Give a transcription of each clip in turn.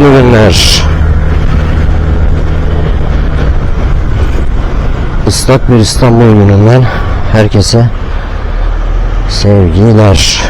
mutlu günler. Islak bir İstanbul gününden herkese sevgiler.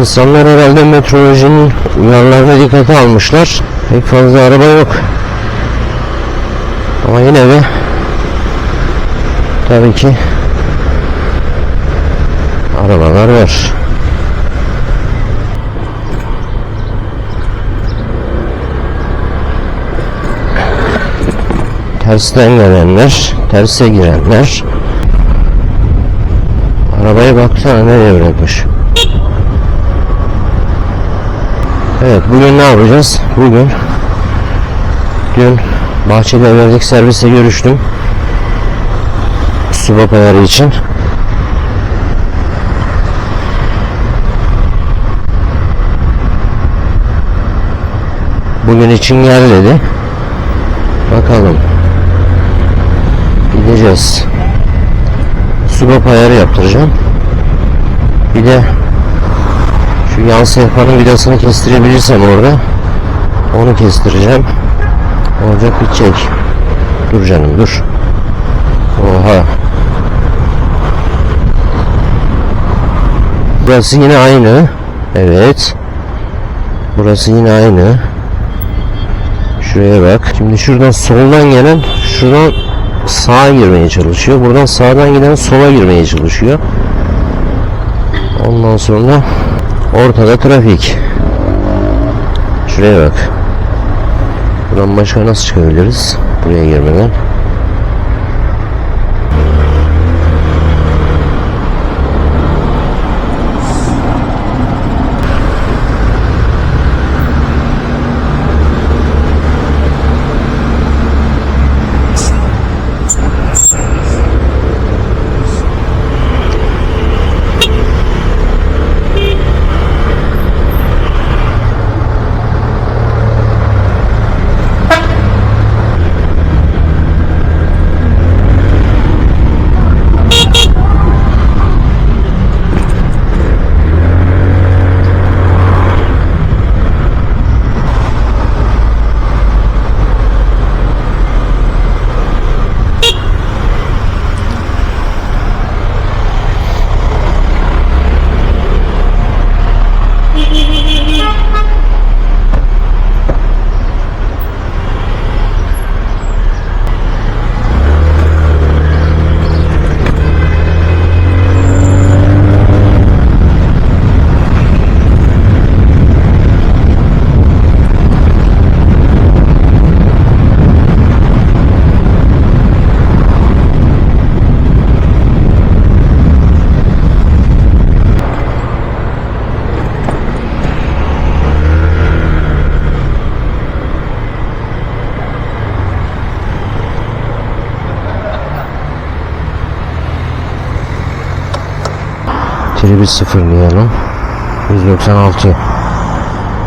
İnsanlar herhalde meteorolojinin uyarılarına dikkate almışlar. Pek fazla araba yok. Ama yine de tabii ki arabalar var. Tersten gelenler, terse girenler. Arabaya baksana nereye bırakmış. Evet bugün ne yapacağız? Bugün dün Bahçeli Evler'deki servisle görüştüm. Subap ayarı için. Bugün için gel dedi. Bakalım. Gideceğiz. Subap ayarı yaptıracağım. Bir de şu yan sehpanın vidasını kestirebilirsem orada onu kestireceğim. Olacak bitecek. Dur canım dur. Oha. Burası yine aynı. Evet. Burası yine aynı. Şuraya bak. Şimdi şuradan soldan gelen şuradan sağa girmeye çalışıyor. Buradan sağdan giden sola girmeye çalışıyor. Ondan sonra ortada trafik. Şuraya bak. Buradan başka nasıl çıkabiliriz? Buraya girmeden. Tribi sıfırlayalım. 196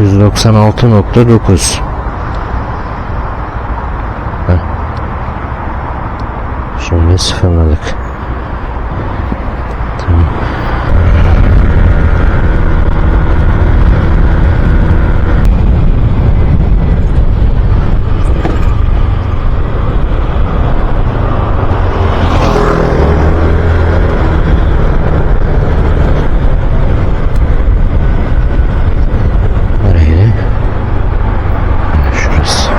196.9 Heh. Şimdi sıfırladık. Tamam. Nereye? Şurası.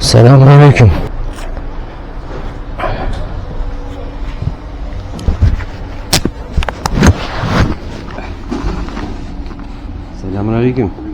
Selamünaleyküm. Selamünaleyküm.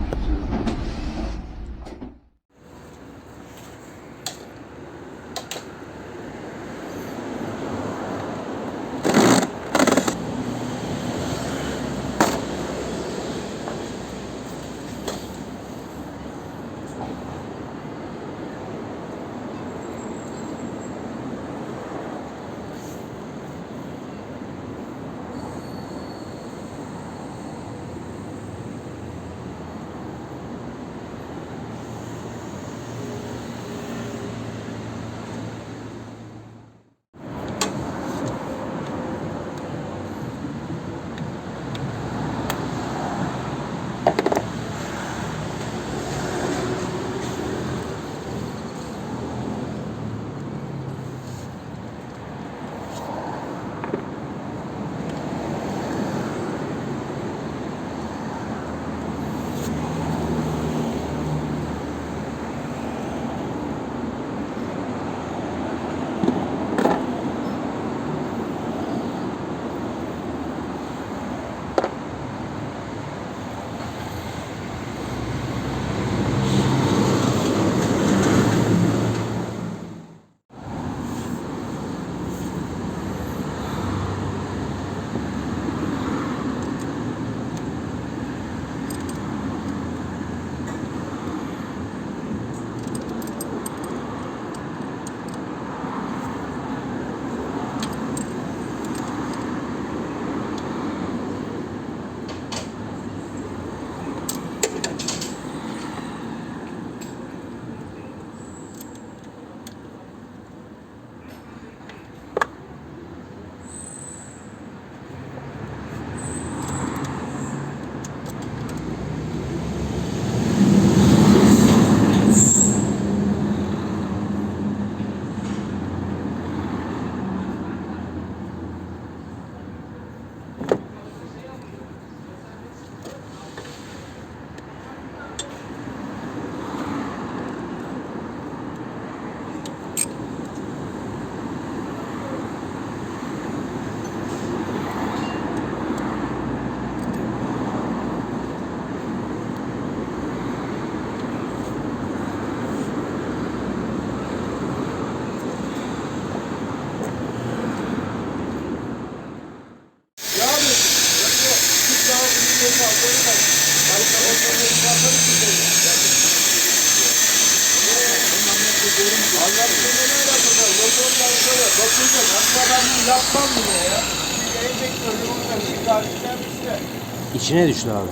İçine düştü abi.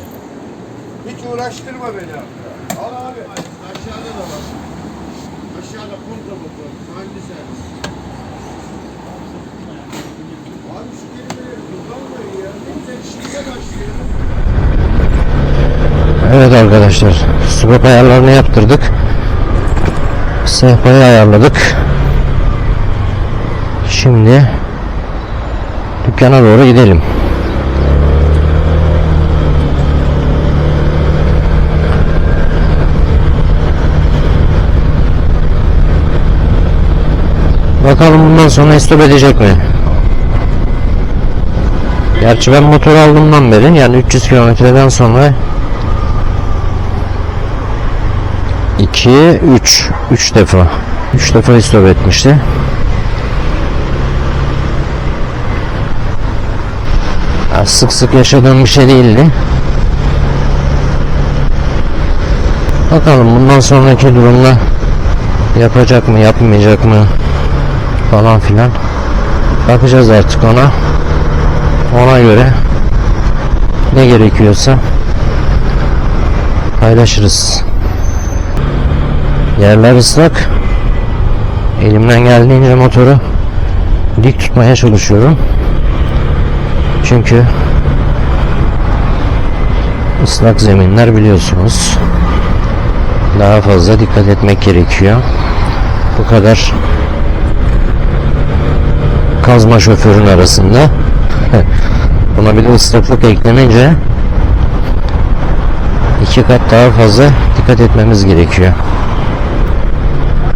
Hiç uğraştırma beni abi. Al abi. Aşağıda da var. Aşağıda kontra motor. Hangi servis? Abi şu kelimeleri kullanmayın ya. Ne güzel işinize başlıyor. Evet arkadaşlar. Swap ayarlarını yaptırdık. Sehpayı ayarladık. Şimdi dükkana doğru gidelim. Bakalım bundan sonra istop edecek mi? Gerçi ben motor aldığımdan beri yani 300 kilometreden sonra 2 3 3 defa 3 defa istop etmişti. Ya sık sık yaşadığım bir şey değildi. Bakalım bundan sonraki durumda yapacak mı yapmayacak mı falan filan bakacağız artık ona ona göre ne gerekiyorsa paylaşırız. Yerler ıslak. Elimden geldiğince motoru dik tutmaya çalışıyorum. Çünkü ıslak zeminler biliyorsunuz. Daha fazla dikkat etmek gerekiyor. Bu kadar kazma şoförün arasında buna bir de ıslaklık eklenince iki kat daha fazla dikkat etmemiz gerekiyor.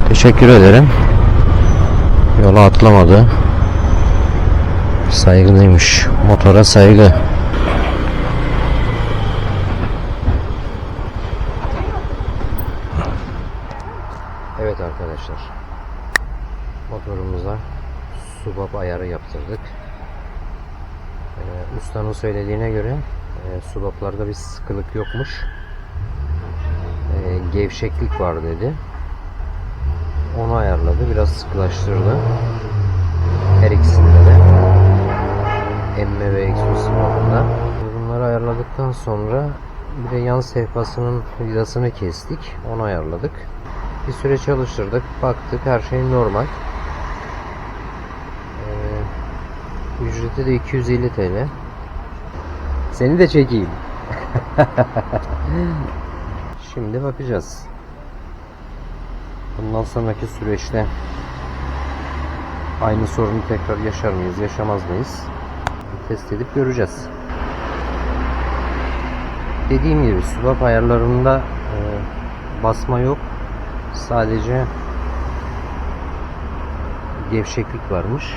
Teşekkür ederim. Yola atlamadı. Saygılıymış. Motora saygı. Evet arkadaşlar. Motorumuza subap ayarı yaptırdık. Ee, ustanın söylediğine göre e, subaplarda bir sıkılık yokmuş. E, gevşeklik var dedi. Onu ayarladı. Biraz sıkılaştırdı. Her ikisinde de. Emme ve egzoz sıvabında. Bunları ayarladıktan sonra bir de yan sehpasının vidasını kestik. Onu ayarladık. Bir süre çalıştırdık. Baktık her şey normal. Ee, ücreti de 250 TL. Seni de çekeyim. Şimdi bakacağız. Bundan sonraki süreçte aynı sorunu tekrar yaşar mıyız, yaşamaz mıyız? Test edip göreceğiz. Dediğim gibi swap ayarlarında e, basma yok. Sadece gevşeklik varmış.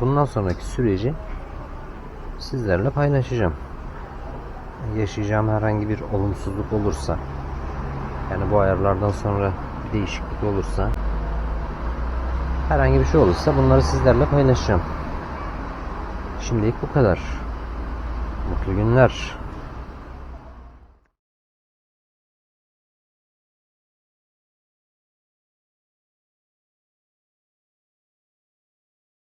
Bundan sonraki süreci sizlerle paylaşacağım. Yaşayacağım herhangi bir olumsuzluk olursa yani bu ayarlardan sonra değişiklik olursa herhangi bir şey olursa bunları sizlerle paylaşacağım. Şimdilik bu kadar. Mutlu günler.